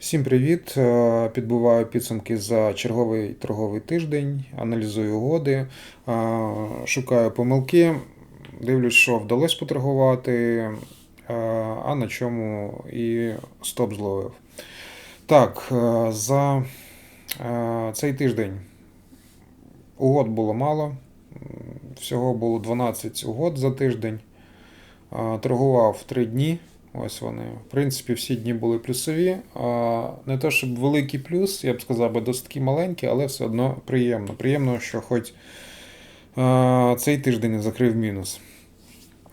Всім привіт! Е, Підбиваю підсумки за черговий торговий тиждень, аналізую угоди, е, шукаю помилки, дивлюсь, що вдалося поторгувати, е, а на чому і стоп зловив. Так, за цей тиждень угод було мало. Всього було 12 угод за тиждень. Торгував 3 дні. Ось вони. В принципі, всі дні були плюсові. Не то, щоб великий плюс, я б сказав, би досить маленький, але все одно приємно. Приємно, що хоч цей тиждень закрив мінус.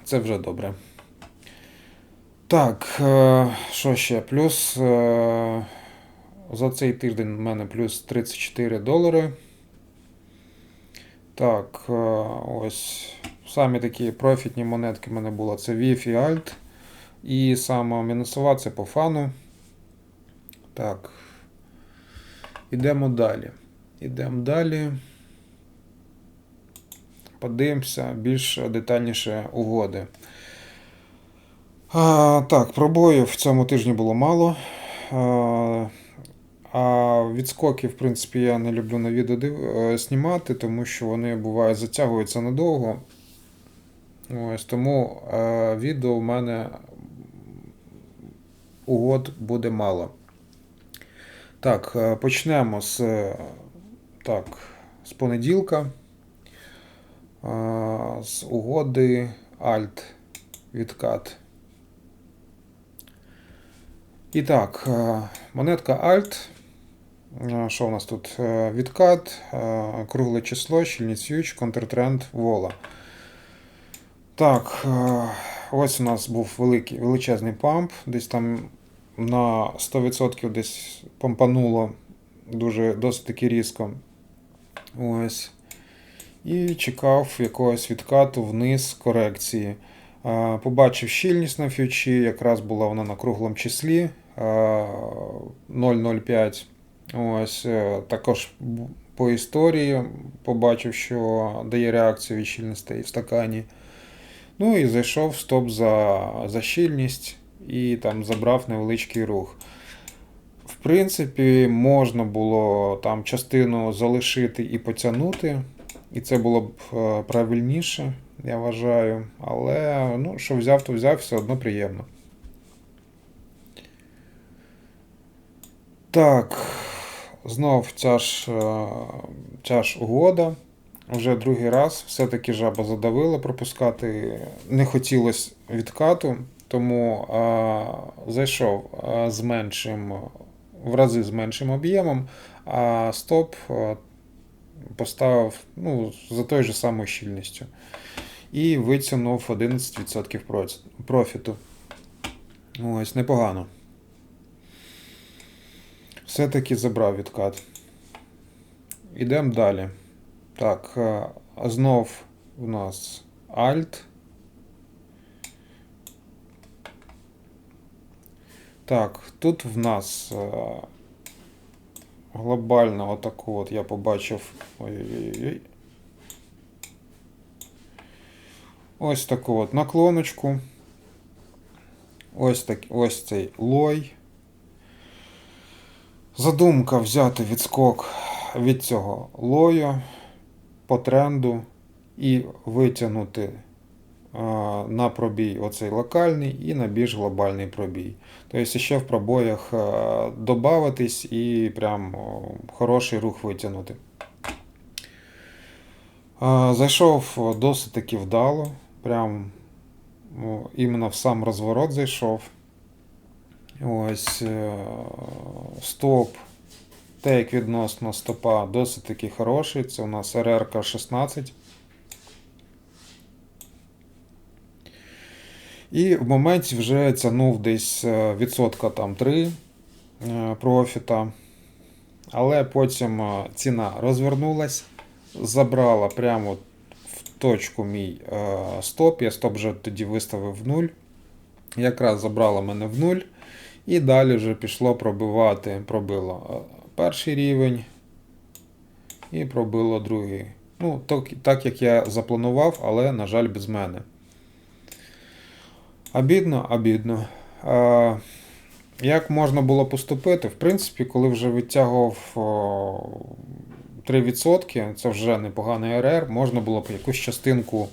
Це вже добре. Так, е, що ще? Плюс е, за цей тиждень в мене плюс 34 долари. Так, е, ось самі такі профітні монетки в мене було. Це VIF і Alt. І сама мінусова це по фану. Так. Ідемо далі. Ідемо далі. Подивимося більш детальніше угоди. А, так, пробоїв в цьому тижні було мало. А, а відскоки, в принципі, я не люблю на відео див... е, знімати, тому що вони бувають затягуються надовго. Ось тому е, відео в мене угод буде мало. Так, е, почнемо з, е, так, з понеділка. Е, З угоди Alt відкат. І так, монетка Alt. Що у нас тут? Відкат, кругле число, щільність юч, контртренд вола. Так, ось у нас був великий, величезний памп, десь там на 100% десь помпануло дуже досить таки різко. Ось. І чекав якогось відкату вниз корекції. Побачив щільність на фьючі, якраз була вона на круглому числі е, 0,05. Ось е, також по історії побачив, що дає реакцію від щільностей в стакані. Ну і зайшов стоп за, за щільність і там забрав невеличкий рух. В принципі, можна було там частину залишити і потягнути, і це було б е, правильніше, я вважаю. Але ну, що взяв, то взяв, все одно приємно. Так, знов ця ж, е, ця ж угода. Вже другий раз все-таки жаба задавила пропускати. Не хотілося відкату, тому а, зайшов з меншим, в рази з меншим об'ємом, а стоп поставив ну, за тою ж самою щільністю. І витягнув 11% профіту. Ось, непогано. Все-таки забрав відкат. Ідемо далі. Так, знов у нас Alt. Так, тут в нас е, глобально отаку от я побачив. Ой-ой-ой. Ось таку от наклоночку. Ось, так, ось цей лой. Задумка взяти відскок від цього лою по тренду і витягнути на пробій оцей локальний і на більш глобальний пробій. Тобто ще в пробоях а, додаватись і прям хороший рух витягнути. Зайшов досить таки вдало. Прям іменно в сам розворот зайшов. Ось е, стоп Тейк відносно стопа досить таки хороший. Це у нас РРК 16. І в моменті вже тягнув десь е, відсотка там 3 е, профіта. Але потім е, ціна розвернулась, забрала прямо в точку мій стоп. Я стоп вже тоді виставив в нуль. Якраз забрала мене в нуль. І далі вже пішло пробивати, пробило перший рівень і пробило другий. Ну, так, так як я запланував, але, на жаль, без мене. Обідно, обідно. А, Як можна було поступити? В принципі, коли вже витягував 3%, це вже непоганий РР, можна було б якусь частинку,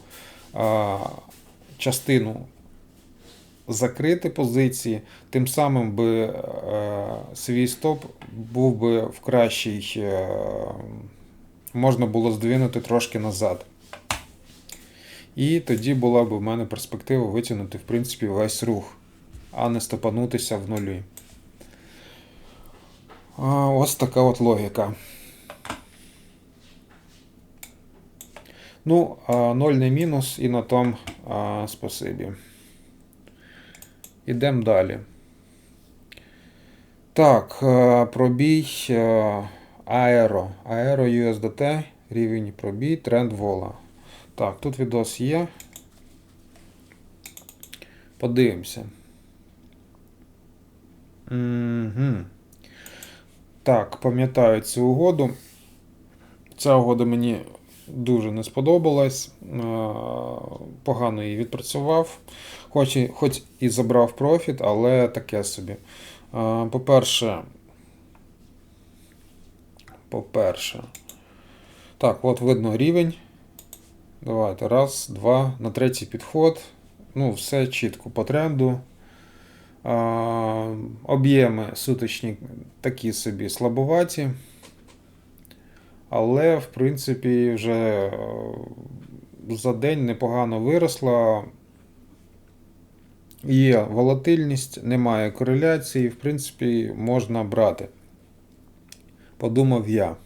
частину закрити позиції, тим самим би е, свій стоп був би в кращій, е, можна було здвинути трошки назад. І тоді була б у мене перспектива витягнути, в принципі, весь рух, а не стопанутися в нулі. Ось така от логіка. Ну, а, ноль не мінус, і на том а, спасибі. Ідемо далі. Так, е, пробій е, Аеро. Аеро USDT, рівень пробій, тренд вола. Так, тут відос є. Подивимося. Угу. Так, пам'ятаю цю угоду. Ця угода мені дуже не сподобалась. Погано її відпрацював. Хоч і, хоч і забрав профіт, але таке собі. По-перше, по-перше. Так, от видно рівень. Давайте. Раз, два, на третій підход. Ну, все чітко по тренду. Об'єми суточні такі собі слабоваті. Але, в принципі, вже е, за день непогано виросла. Є волатильність, немає кореляції, в принципі, можна брати. Подумав я.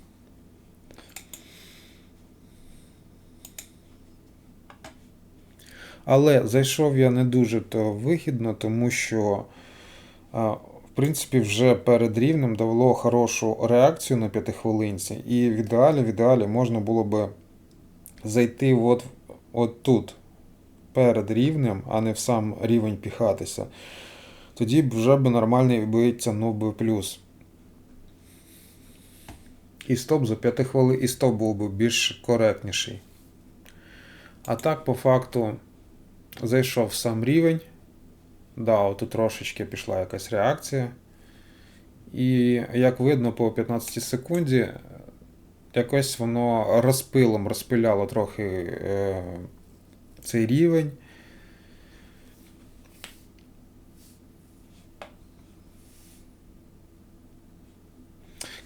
Але зайшов я не дуже то вигідно, тому що, в принципі, вже перед рівнем давало хорошу реакцію на п'ятихвилинці, і в ідеалі, в ідеалі можна було би зайти от, от тут, перед рівнем, а не в сам рівень піхатися. Тоді вже б нормальний витягнув би плюс. І стоп за 5 хвилин, і стоп був би більш коректніший. А так, по факту, зайшов сам рівень. Да, отут трошечки пішла якась реакція. І як видно, по 15 секунді, якось воно розпилом розпиляло трохи е, цей рівень.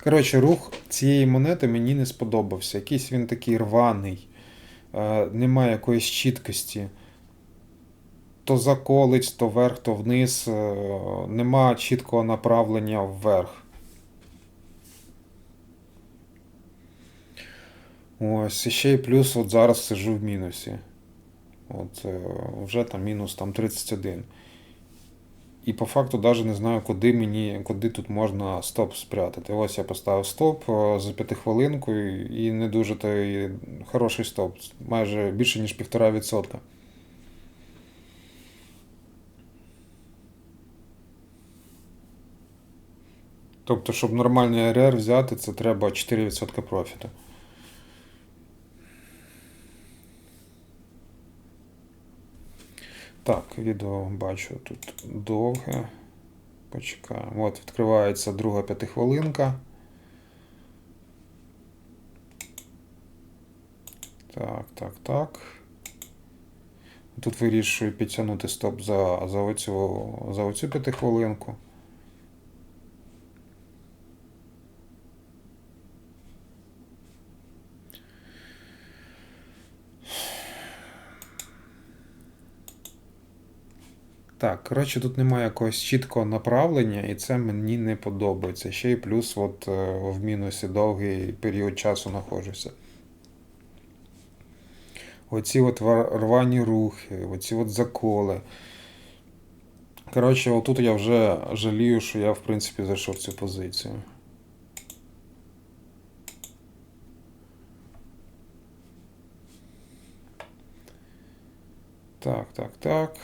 Коротше, рух цієї монети мені не сподобався. Якийсь він такий рваний, е, немає якоїсь чіткості. То заколить, то вверх, то вниз. е, Нема чіткого направлення вверх. Ось, і ще й плюс от зараз сижу в мінусі. От е, вже там мінус там 31. І по факту навіть не знаю, куди мені, куди тут можна стоп спрятати. Ось я поставив стоп е, за п'ятихвилинку і не дуже той хороший стоп, майже більше ніж 1,5%. Тобто, щоб нормальний РР взяти, це треба 4% профіту. Так, відео бачу тут довге. Почекаємо. От, відкривається друга п'ятихвилинка. Так, так, так. Тут вирішую підтягнути стоп за, за, оцю, за оцю п'ятихвилинку. Так, коротше, тут немає якогось чіткого направлення, і це мені не подобається. Ще й плюс от е, в мінусі довгий період часу знаходжуся. Оці от рвані рухи, оці от заколи. Коротше, отут я вже жалію, що я, в принципі, зайшов в цю позицію. Так, так, так.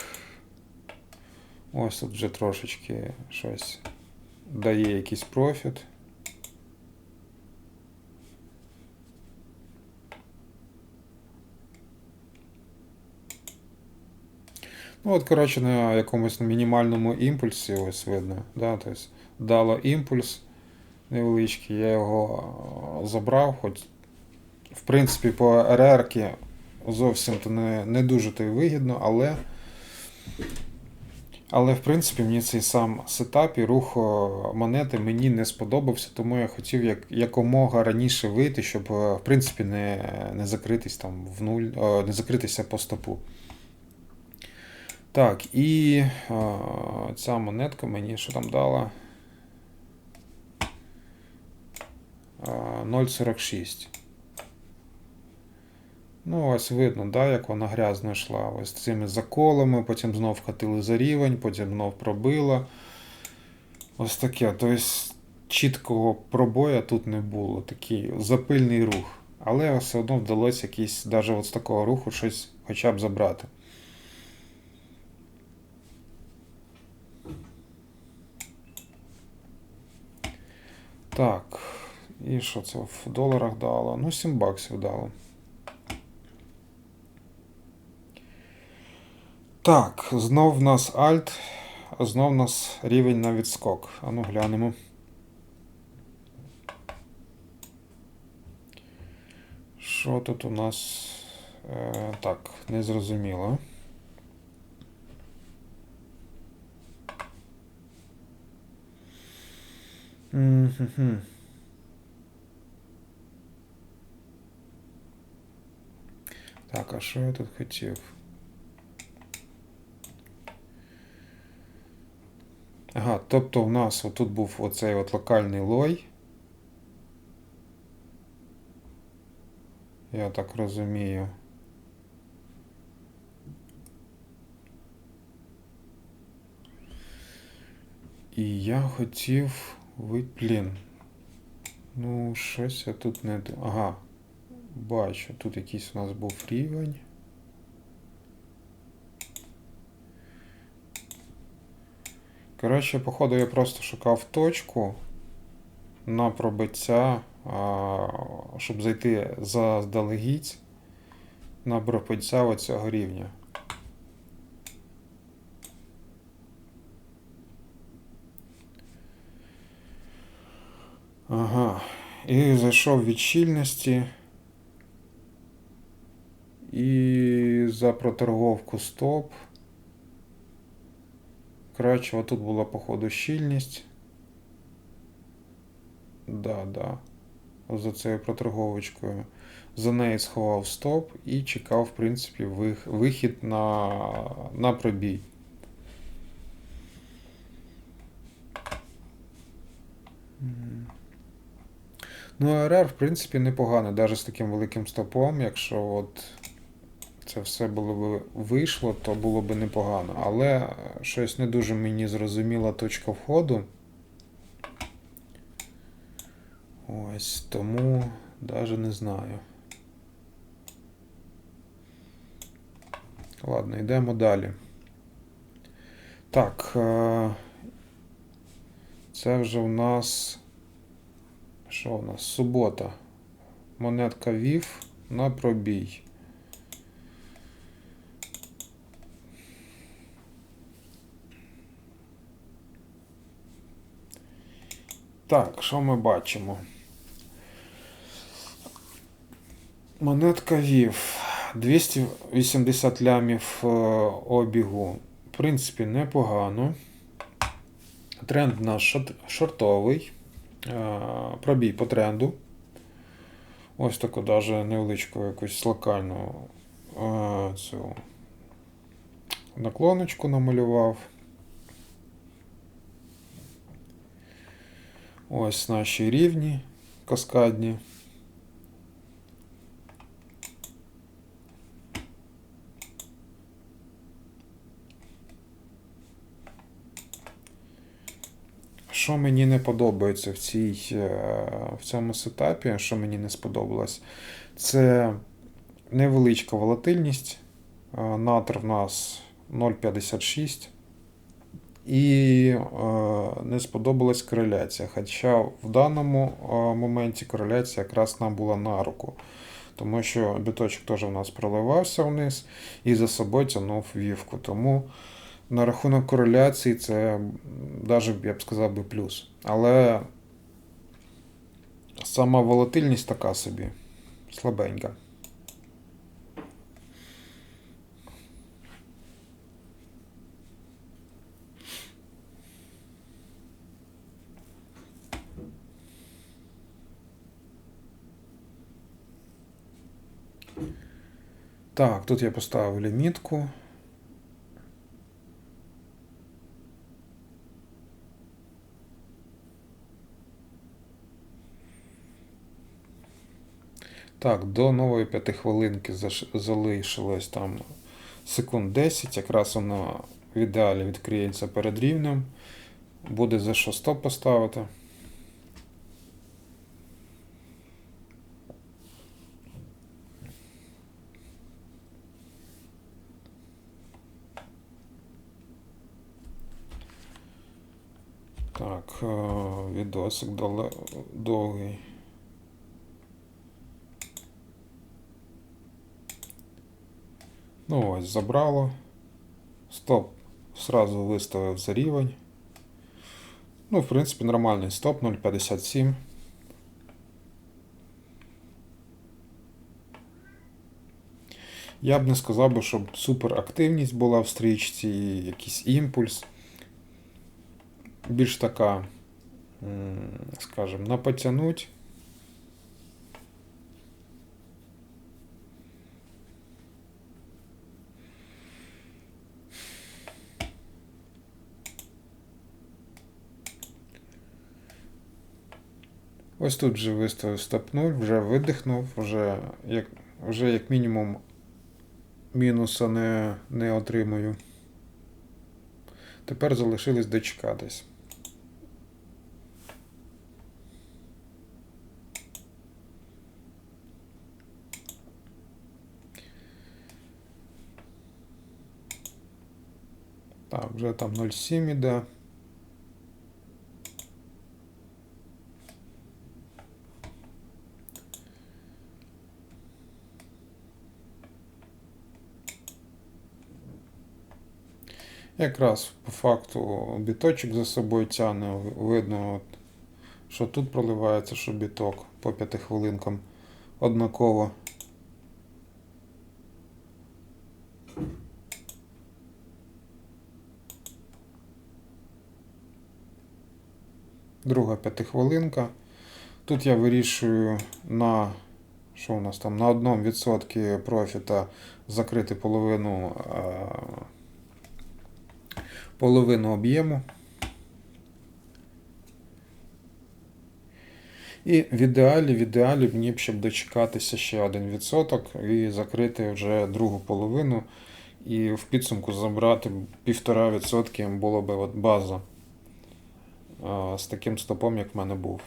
Ось тут вже трошечки щось дає якийсь профіт. Ну, от, коротше, на якомусь мінімальному імпульсі, ось видно. Да? Тобто, дало імпульс невеличкий, я його е, забрав, хоч, в принципі, по РР зовсім то не, не дуже то й вигідно, але. Але в принципі мені цей сам сетап і рух монети мені не сподобався, тому я хотів як, якомога раніше вийти, щоб е, в принципі не, не закритись там в нуль, не закритися по стопу. Так, і о, ця монетка мені що там дала? 0,46. Ну, ось видно, да, як вона грязно йшла. Ось цими заколами, потім знов вхатили за рівень, потім знов пробила. Ось таке. Тобто чіткого пробоя тут не було. Такий запильний рух. Але все одно вдалося якийсь, навіть з такого руху щось хоча б забрати. Так, і що це в доларах дало? Ну, 7 баксів дало. Так, знов в нас Alt, а знов в нас рівень на відскок. Ану глянемо. Що тут у нас е, так, незрозуміло. М-хм-хм. Так, а що я тут хотів? Ага, тобто у нас отут був оцей от локальний лой. Я так розумію. І я хотів. Блін. Ну, щось я тут не... Ага. Бачу, тут якийсь у нас був рівень. Коротше, походу, я просто шукав точку на пробиття, щоб зайти заздалегідь на пробиття оцього рівня. Ага. І зайшов від щільності. І за проторговку стоп. Коротше, тут була, походу, щільність. Да, да. За цією проторговочкою. За неї сховав стоп і чекав, в принципі, вихід на, на пробій. Ну, РР, в принципі, непогано, навіть з таким великим стопом, якщо от це все було б вийшло, то було б непогано. Але щось не дуже мені зрозуміла точка входу. Ось тому навіть не знаю. Ладно, йдемо далі. Так, е, це вже у нас. Що у нас? Субота. Монетка ВІВ на пробій. Так, що ми бачимо? Монетка ВІВ. 280 лямів е, обігу. В принципі, непогано. Тренд у нас шортовий. Е, пробій по тренду. Ось таку даже невеличку якусь локальну е, цю наклоночку намалював. Ось наші рівні каскадні. Що мені не подобається в цій, е, в цьому сетапі, що мені не сподобалось, це невеличка волатильність. Е, натр в нас 0,56 і е, не сподобалась кореляція. Хоча в даному е, моменті кореляція якраз нам була на руку. Тому що біточок теж у нас проливався вниз і за собою тягнув вівку. Тому на рахунок кореляції це навіть, я б сказав, би плюс. Але сама волатильність така собі, слабенька. Так, тут я поставив лімітку. Так, до нової п'ятихвилинки залишилось там секунд 10, якраз воно в ідеалі відкриється перед рівнем. Буде за що стоп поставити. Так, е, дале- довгий. Ну ось, забрало. Стоп сразу виставив за рівень. Ну, в принципі, нормальний стоп 0.57. Я б не сказав би, щоб суперактивність була в стрічці, якийсь імпульс. Більш така, м, скажімо, на потянуть. Ось тут вже виставив стоп 0, вже видихнув, вже як, вже як мінімум мінуса не, не отримую. Тепер залишилось дочекатись. Так, вже там 0,7 іде. Якраз по факту біточок за собою тягне, видно, от, що тут проливається, що біток по п'яти хвилинкам однаково. Друга п'ятихвилинка. Тут я вирішую на що у нас там на одному відсотки профіта закрити половину. е, половину об'єму. І в ідеалі, в ідеалі мені б щоб дочекатися ще 1% і закрити вже другу половину. І в підсумку забрати 1,5% було б от база з таким стопом, як в мене був.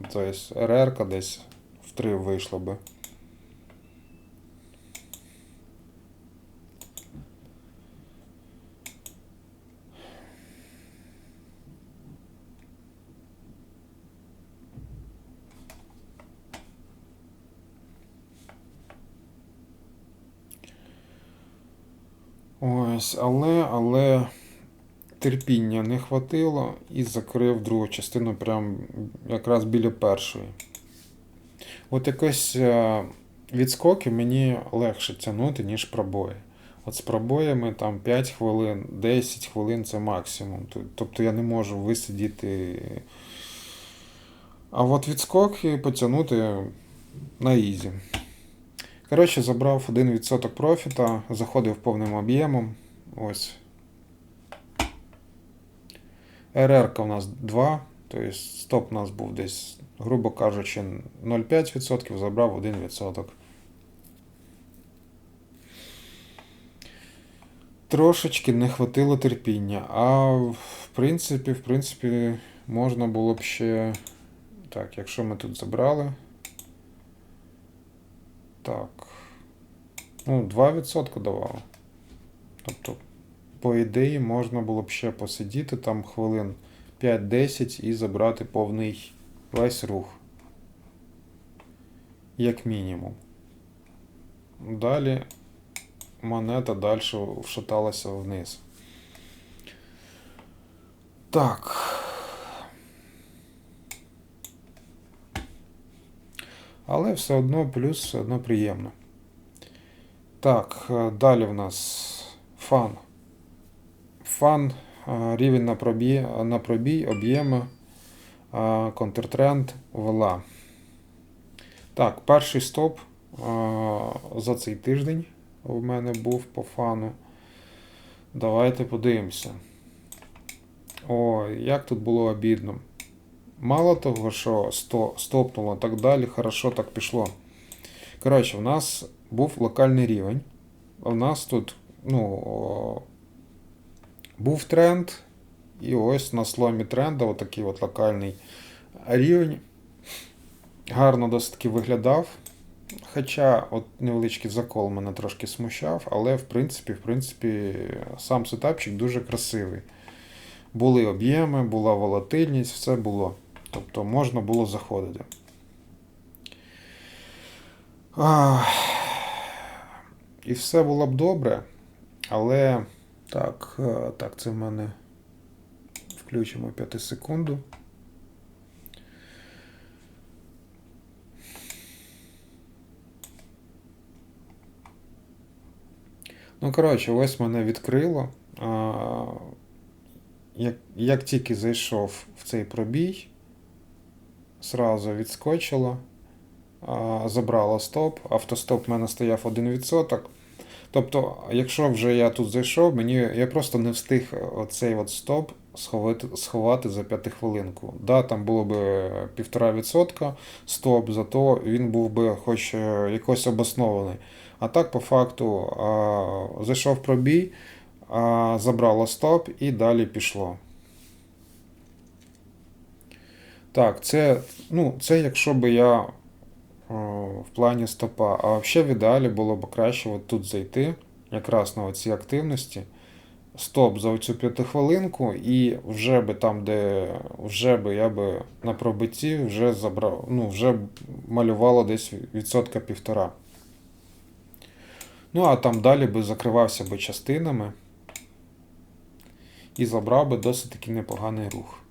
Тобто РР десь в 3 вийшла би. Ось, але, але терпіння не хватило і закрив другу частину прям якраз біля першої. От якось е, відскоки мені легше тягнути, ніж пробої. От з пробоями там 5 хвилин, 10 хвилин це максимум. Тобто я не можу висидіти. А от відскоки потягнути на ізі. Коротше, забрав 1% профіта, заходив повним об'ємом. Ось. РР у нас 2, тобто стоп у нас був десь, грубо кажучи, 0,5%, забрав 1%. Трошечки не хватило терпіння, а в принципі, в принципі, можна було б ще. Так, якщо ми тут забрали. Так. Ну, 2% давало. Тобто, по ідеї, можна було б ще посидіти там хвилин 5-10 і забрати повний весь рух. як мінімум. Далі монета далі вшаталася вниз. Так. Але все одно плюс все одно приємно. Так, е, далі в нас фан. Фан, рівень на пробій, на пробій об'єми, контртренд вела. Так, перший стоп за цей тиждень у мене був по фану. Давайте подивимося. Ой, як тут було обідно. Мало того, що стопнуло так далі, хорошо так пішло. Коротше, у нас був локальний рівень. У нас тут ну, був тренд, і ось на сломі тренда отакий от локальний рівень. Гарно досить таки виглядав. Хоча от невеличкий закол мене трошки смущав, але в принципі, в принципі, сам сетапчик дуже красивий. Були об'єми, була волатильність, все було. Тобто можна було заходити. І все було б добре, але так, е, так, це в мене включимо 5 секунду. Ну, коротше, ось мене відкрило. Як як тільки зайшов в цей пробій, сразу відскочило, забрало стоп. Автостоп в мене стояв 1%. Тобто, якщо вже я тут зайшов, мені я просто не встиг оцей от стоп сховати сховати за 5 хвилинку. Да, Там було б 1,5% стоп, зато він був би хоч е, якось обоснований. А так, по факту, а, зайшов пробій, а, забрало стоп і далі пішло. Так, це ну, це якщо би я в плані стопа. А взагалі в ідеалі було б краще от тут зайти, якраз на ці активності. Стоп за цю п'ятихвилинку, і вже би там, де вже би я би на пробитті вже забрав, ну, вже малювало десь відсотка півтора. Ну, а там далі би закривався би частинами і забрав би досить таки непоганий рух.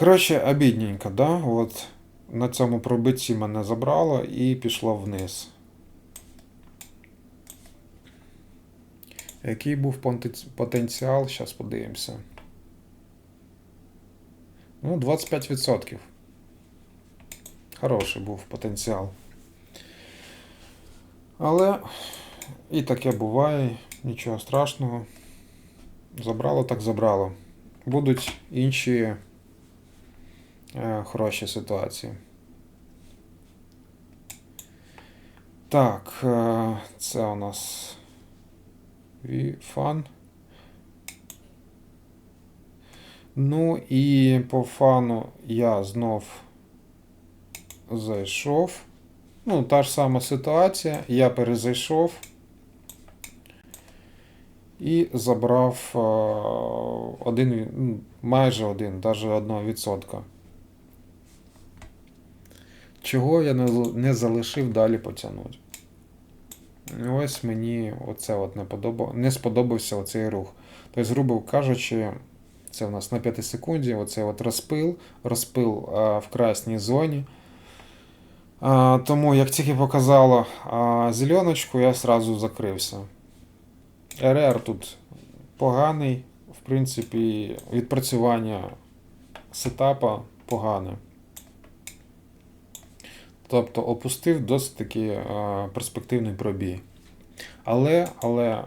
Коротше, обідненько, да? От на цьому пробитті мене забрало і пішло вниз. Який був потенціал, зараз подивимося. Ну, 25%. Хороший був потенціал. Але і таке буває, нічого страшного. Забрало так забрало. Будуть інші хороші ситуації. Так, е, це у нас фан. Ну і по фану я знов зайшов. Ну, та ж сама ситуація. Я перезайшов і забрав один, ну, майже один, навіть одного відсотка. Чого я не залишив далі потягнути. Ось мені оце от не подобав, не сподобався оцей рух. Тобто, грубо кажучи, це у нас на 5 секунді, оцей от розпил, розпил а, в красній зоні. А, Тому, як тільки показало а, зеленочку, я сразу закрився. РР тут поганий, в принципі, відпрацювання сетапа погане. Тобто опустив досить таки перспективний пробій. Але але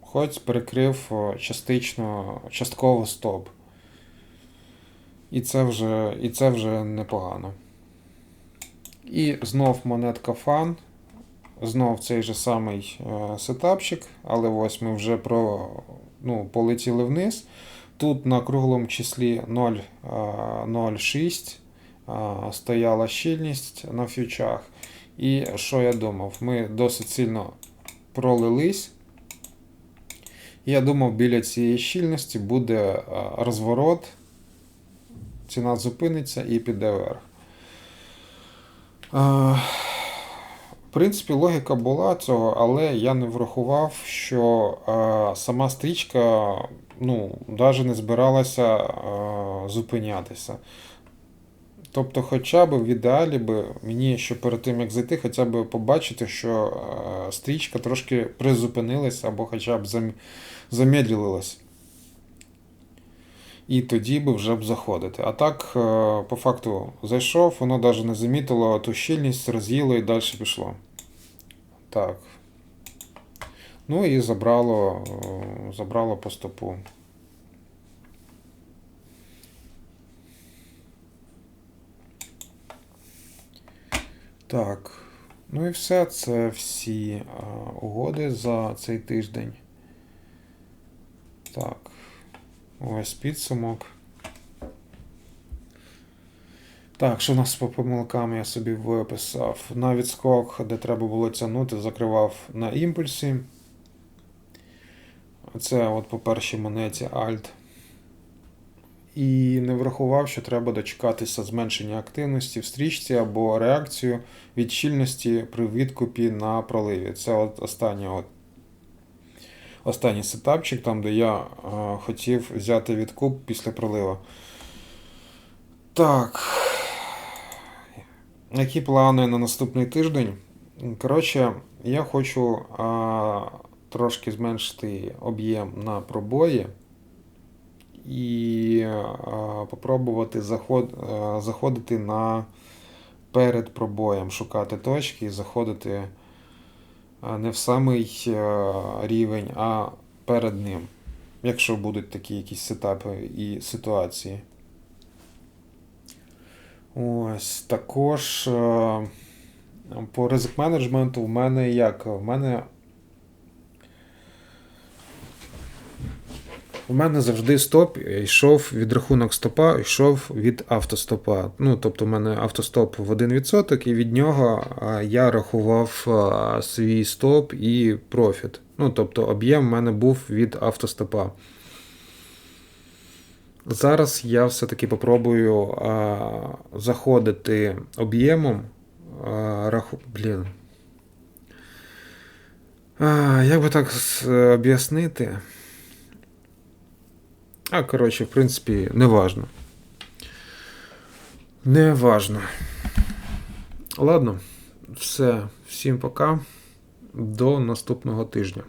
хоч перекрив частично, частково стоп. І це вже, І це вже непогано. І знов монетка фан. Знов цей же самий е, сетапчик, але ось ми вже про, ну, полетіли вниз. Тут на круглому числі 0,06 е, е, стояла щільність на фьючах. І що я думав? Ми досить сильно пролились. Я думав, біля цієї щільності буде розворот ціна зупиниться і піде вверх. В принципі, логіка була цього, але я не врахував, що сама стрічка ну, навіть не збиралася зупинятися. Тобто, хоча б в ідеалі би мені, що перед тим як зайти, хоча б побачити, що е, стрічка трошки призупинилась або хоча б зам... замедлилась. І тоді би вже б заходити. А так, е, по факту, зайшов, воно навіть не замітило ту щільність, роз'їло і далі пішло. Так. Ну і забрало, е, забрало по стопу. Так. Ну і все. Це всі е, угоди за цей тиждень. Так. Ось підсумок. Так, що у нас по помилкам я собі виписав. На відскок, де треба було тягнути, закривав на імпульсі. Це от по першій монеті Alt. І не врахував, що треба дочекатися зменшення активності в стрічці або реакцію від щільності при відкупі на проливі. Це от останнє от останній сетапчик, там, де я е, хотів взяти відкуп після пролива. Так. Які плани на наступний тиждень? Коротше, я хочу а, трошки зменшити об'єм на пробої і а, попробувати заход, а, заходити на перед пробоєм, шукати точки і заходити не в самий рівень, а перед ним. Якщо будуть такі якісь сетапи і ситуації. Ось також е, по ризик менеджменту в мене як? В мене. У мене завжди стоп йшов відрахунок стопа, йшов від автостопа. Ну, тобто, у мене автостоп в 1%, і від нього я рахував свій стоп і профіт. Ну, тобто, об'єм в мене був від автостопа. Зараз я все-таки попробую а, заходити об'ємом. Раху... Блін. А, як би так об'яснити? А, коротше, в принципі, не важно. Не важно. Ладно, все. Всім пока. До наступного тижня.